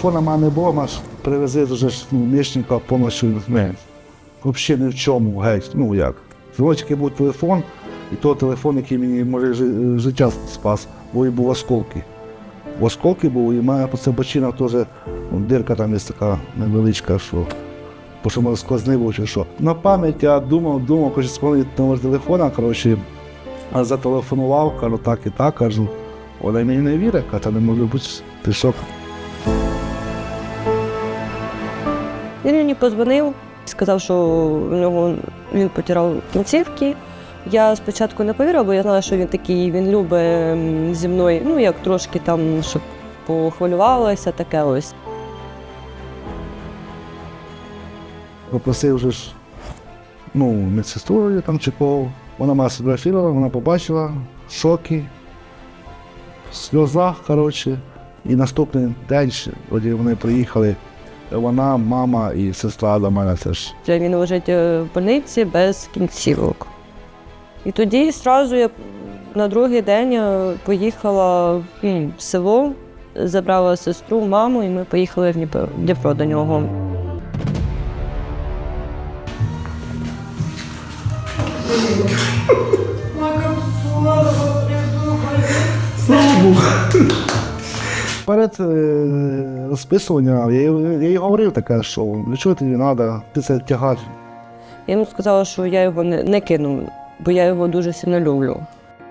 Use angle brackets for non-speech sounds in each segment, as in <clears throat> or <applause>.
Телефона мене не було, нас привезли ж ну, мішника повністю не. Взагалі ні в чому, геть. Ну як. Знову був телефон, і той телефон, який мені може життя спас, бо і був осколки. В осколки був, і має по це бочина теж ну, дирка там є така невеличка, що. Бо що може сквозний був чи що. На пам'ять я думав, думав, хочу спомнити номер телефона, коротше, а зателефонував, кажу, так і так, кажу. Вона мені не вірить, каже, «Та не може бути, ти що? Він мені подзвонив, сказав, що в нього він потирав кінцівки. Я спочатку не повірила, бо я знала, що він такий, він любить зі мною, ну як трошки там, щоб похвилювалася, таке ось. Попросив вже ж ну, медсестру я там чи кого. Вона мене сфотографувала, вона побачила шоки, в сльозах, коротше. І наступний день тоді вони приїхали. Вона, мама і сестра до мене теж. Він лежить е, в больниці без кінцівок. І тоді одразу я на другий день е, поїхала в село, забрала сестру, маму, і ми поїхали в Дніпро, до нього. Перед е, розписуванням я, їй- говорив таке, що для чого тобі треба, ти це тягати. Я йому сказала, що я його не, не кину, бо я його дуже сильно люблю.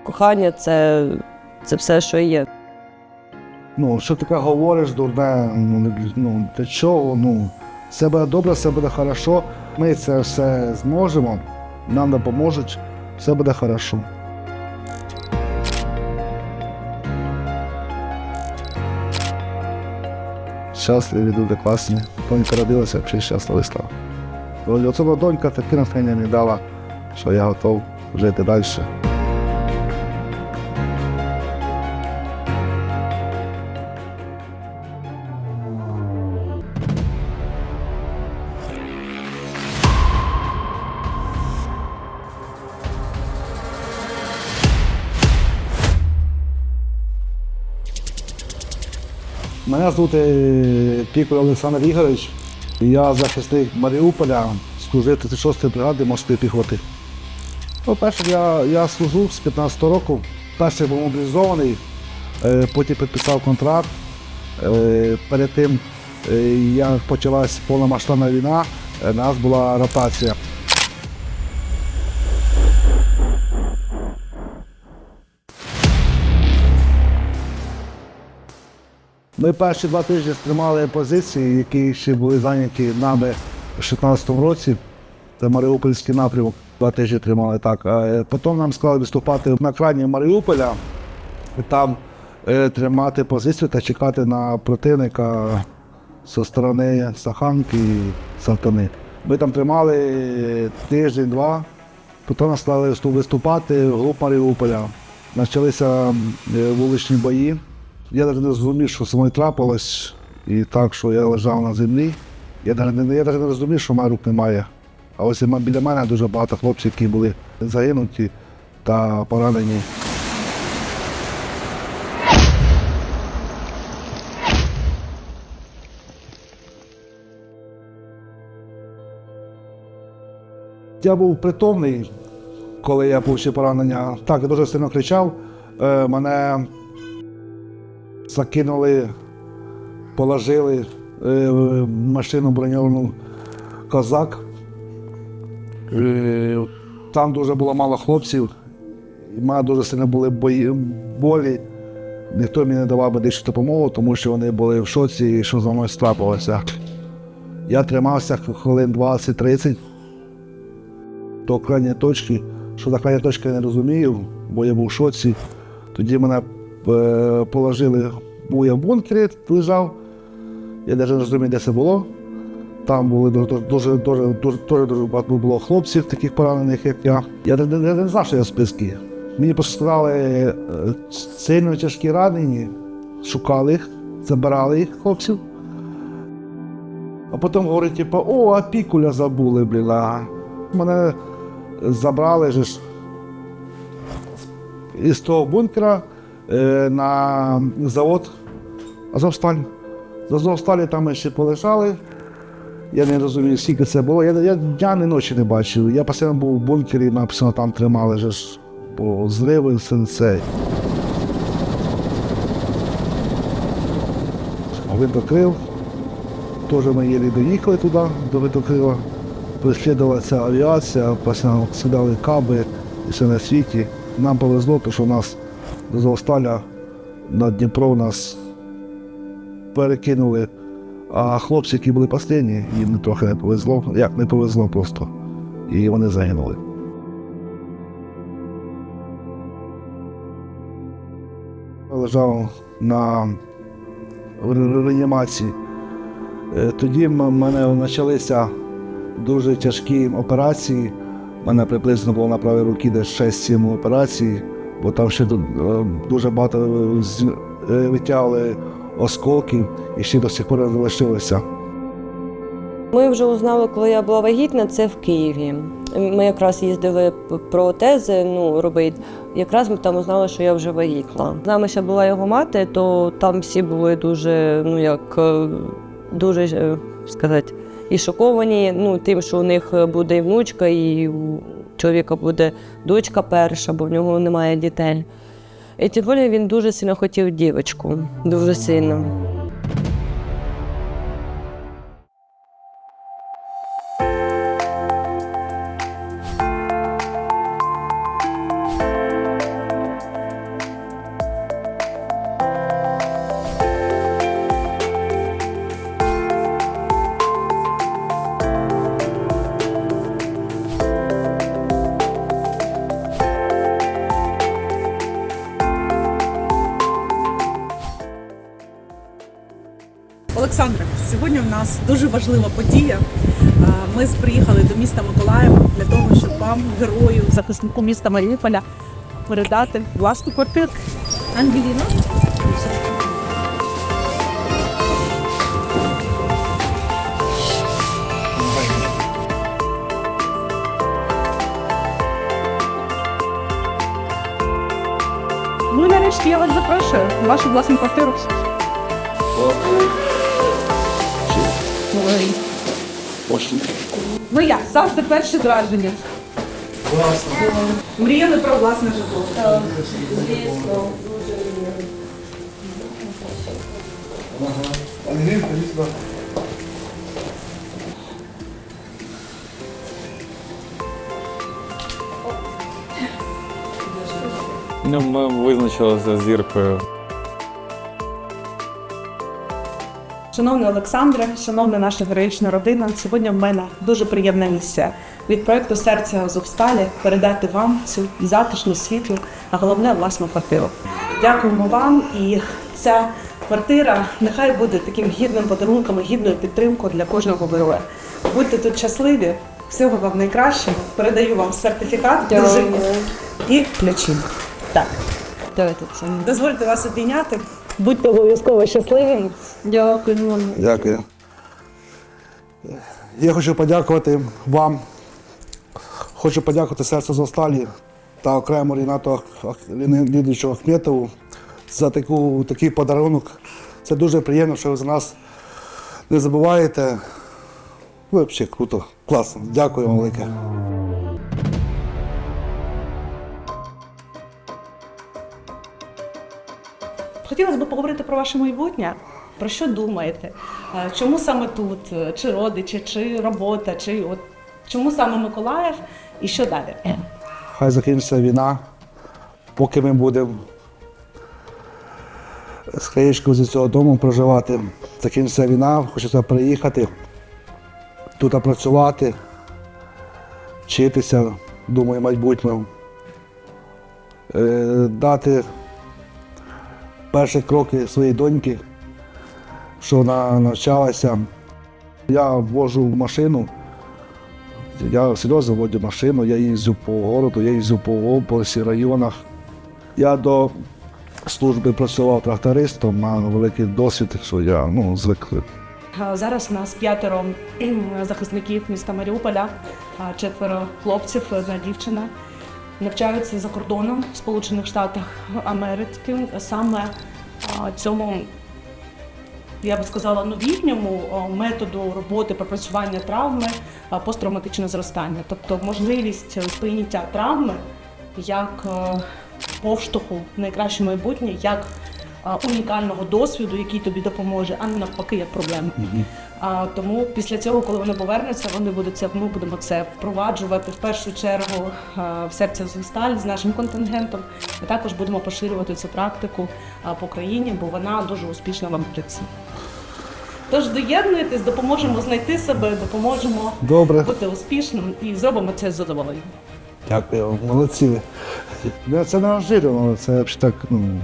Кохання це, це все, що є. Ну, що таке говориш, дурне, ну, ну для чого? Ну, все буде добре, все буде хорошо. Ми це все зможемо, нам допоможуть, все буде хорошо. Щасливі, дуже класні. Донька родилася, взагалі щасливий став. Оце донька таке натхнення мені дала, що я готов жити далі. Мене звати Пікуль Олександр Ігорович. Я захисник Маріуполя, служив 36-ї бригади морської піхоти. Ну, перше, я, я служу з 15 року. Перший був мобілізований, е, потім підписав контракт. Е, Перед тим, е, як почалась повномасштабна війна, е, у нас була ротація. Ми перші два тижні тримали позиції, які ще були зайняті нами у 2016 році. Це Маріупольський напрямок. Два тижні тримали так. Е, потім нам сказали виступати на крайні Маріуполя, і там е, тримати позицію та чекати на противника зі сторони Саханки і Салтани. Ми там тримали тиждень-два, потім нас стали виступати в глуб Маріуполя. Почалися е, вуличні бої. Я навіть не розумів, що зі мною трапилось, і так, що я лежав на землі. Я навіть не, я навіть не розумів, що в рук немає. А ось біля мене дуже багато хлопців, які були загинуті та поранені. Я був притомний, коли я отримав поранення. Так, я дуже сильно кричав. Е, мене закинули, положили е, в машину броньовану козак. Е, Там дуже було мало хлопців, і мене дуже сильно були бої, болі. Ніхто мені не давав медичну допомогу, тому що вони були в шоці, що за мною трапилося. Я тримався хвилин 20-30 до крайньої точки. Що за крайня точка я не розумію, бо я був в шоці. Тоді мене положили, був в бункері, лежав. Я навіть не розумію, де це було. Там були дуже, дуже, дуже, дуже, дуже, багато було хлопців, таких поранених, як я. Я не, не, не знав, що я в списку. Мені просто сказали е, сильно тяжкі ранені, шукали їх, забирали їх хлопців. А потім говорять, типу, о, а пікуля забули, блін. Мене забрали ж із того бункера, е, на завод Азовсталь. З Азовсталі там ми ще полежали. Я не розумію, скільки це було. Я, я дня ні ночі не бачив. Я постійно був в бункері, написано, там тримали же по зриви, все це. Винтокрил. Теж ми єлі доїхали туди, до Винтокрила. Преслідувала ця авіація, постійно сідали каби і все на світі. Нам повезло, тому що у нас з Азовсталя на Дніпро нас перекинули. А хлопці, які були останні, їм трохи не повезло. Як не повезло просто. І вони загинули. Лежав на реанімації. Е, Тоді в мене почалися дуже тяжкі операції. У мене приблизно було на правій руці десь 6-7 операцій, бо там ще е, дуже багато з- е, витягли осколків і ще до сих пор не залишилося. Ми вже узнали, коли я була вагітна, це в Києві. Ми якраз їздили п- протези ну, робити. Якраз ми там узнали, що я вже вагітна. З нами ще була його мати, то там всі були дуже, ну як е, дуже е, сказати, і шоковані ну, тим, що у них буде і внучка, і чоловіка буде дочка перша, бо в нього немає дітей. І тим більше він дуже сильно хотів дівчинку, дуже сильно. Нас дуже важлива подія. Ми приїхали до міста Миколаєва для того, щоб вам, герою, захиснику міста Маріуполя, передати власну квартиру. Ангеліна. Ну і нарешті я вас запрошую в вашу власну квартиру. Ой. Ну як, завжди перше враження. Мріяли про власне житло. Ну, ми визначилися зіркою. Шановний Олександре, шановна наша героїчна родина, сьогодні в мене дуже приємна місія від проекту Серця Азовсталі передати вам цю затишну світлу, а головне власну квартиру. Дякуємо вам, і ця квартира нехай буде таким гідним подарунком, і гідною підтримкою для кожного героя. Будьте тут щасливі, всього вам найкращого. Передаю вам сертифікат дружині і ключі. Так, Давайте це. дозвольте вас обійняти. Будьте обов'язково щасливі. Дякую. Дякую. Я хочу подякувати вам. Хочу подякувати серцю Зосталі та окремо Рінату Лідовичу Ахметову за таку, такий подарунок. Це дуже приємно, що ви за нас не забуваєте. Ви взагалі круто, класно. Дякую вам велике. Хотілося б поговорити про ваше майбутнє. Про що думаєте? Е, Чому саме тут? Е, Чи родичі, чи робота, чи от чому саме Миколаїв і що далі? Хай закінчиться війна, поки ми будемо з краєчкою з цього дому проживати. Закінчиться війна, хочеться приїхати, тут працювати, вчитися, думаю, майбутньому. Е, Дати перші кроки своїй доньки, що вона навчалася. Я ввожу в машину. Я серйозно водю машину, я їздю по городу, я їздю по області, районах. Я до служби працював трактористом, мав великий досвід, що я ну, звик. Зараз у нас п'ятеро <clears throat> захисників міста Маріуполя, четверо хлопців, одна дівчина. Навчаються за кордоном в Сполучених Штатах Америки. Саме цьому, я би сказала, новітньому методу роботи пропрацювання травми посттравматичне зростання, тобто можливість сприйняття травми як е, повштовху в найкраще майбутнє, як унікального досвіду, який тобі допоможе, а не навпаки, як проблему. А, тому після цього, коли вони повернуться, вони будуть це. Ми будемо це впроваджувати в першу чергу в серце Зосталь з нашим контингентом. Ми також будемо поширювати цю практику по країні, бо вона дуже успішна в Америці. Тож доєднуйтесь, допоможемо знайти себе, допоможемо Добре. бути успішним і зробимо це з задоволенням. Дякую, молодці. Ну, Це неожиданно, це взагалі так, ну,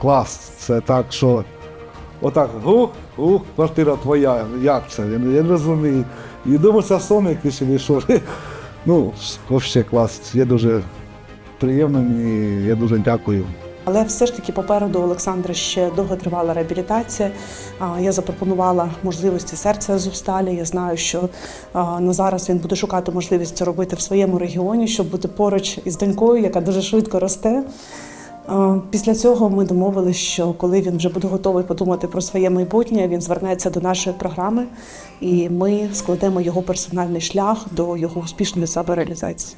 клас. Це так, що отак, ух, ух, квартира твоя. Як це? Я, я не розумію. І думаю, це сон якийсь що. <laughs> Ну, взагалі клас. Я дуже приємно мені, я дуже дякую. Але все ж таки попереду Олександра ще довготривала реабілітація. Я запропонувала можливості серця Азовсталі. Я знаю, що на зараз він буде шукати можливість це робити в своєму регіоні, щоб бути поруч із донькою, яка дуже швидко росте. Після цього ми домовилися, що коли він вже буде готовий подумати про своє майбутнє, він звернеться до нашої програми, і ми складемо його персональний шлях до його успішної самореалізації.